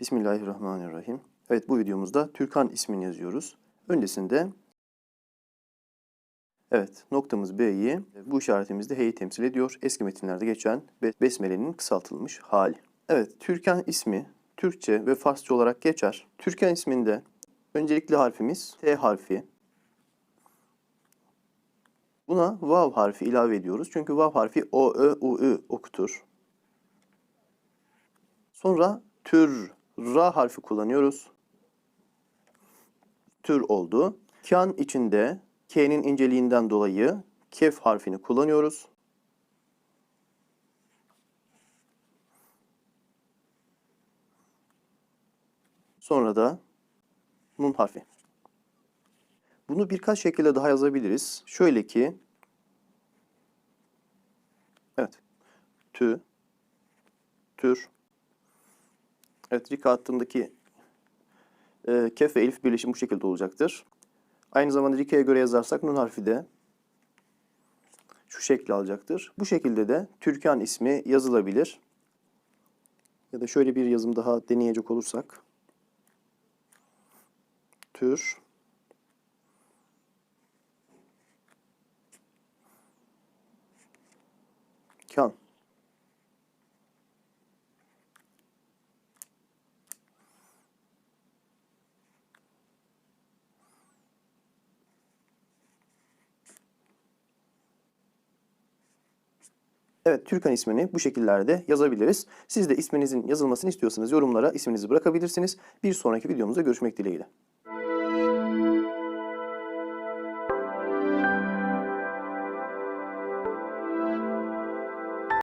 Bismillahirrahmanirrahim. Evet bu videomuzda Türkan ismini yazıyoruz. Öncesinde evet noktamız B'yi bu işaretimizde H'yi temsil ediyor. Eski metinlerde geçen Be- Besmele'nin kısaltılmış hali. Evet Türkan ismi Türkçe ve Farsça olarak geçer. Türkan isminde öncelikli harfimiz T harfi. Buna vav harfi ilave ediyoruz. Çünkü vav harfi o, ö, u, ü okutur. Sonra tür, ra harfi kullanıyoruz. Tür oldu. Kan içinde K'nin inceliğinden dolayı kef harfini kullanıyoruz. Sonra da nun harfi. Bunu birkaç şekilde daha yazabiliriz. Şöyle ki Evet. Tü tür Evet, Rika hattındaki e, kef ve elif birleşimi bu şekilde olacaktır. Aynı zamanda Rika'ya göre yazarsak nun harfi de şu şekli alacaktır. Bu şekilde de Türkan ismi yazılabilir. Ya da şöyle bir yazım daha deneyecek olursak. Tür. Kan. Evet, Türkan ismini bu şekillerde yazabiliriz. Siz de isminizin yazılmasını istiyorsanız yorumlara isminizi bırakabilirsiniz. Bir sonraki videomuzda görüşmek dileğiyle.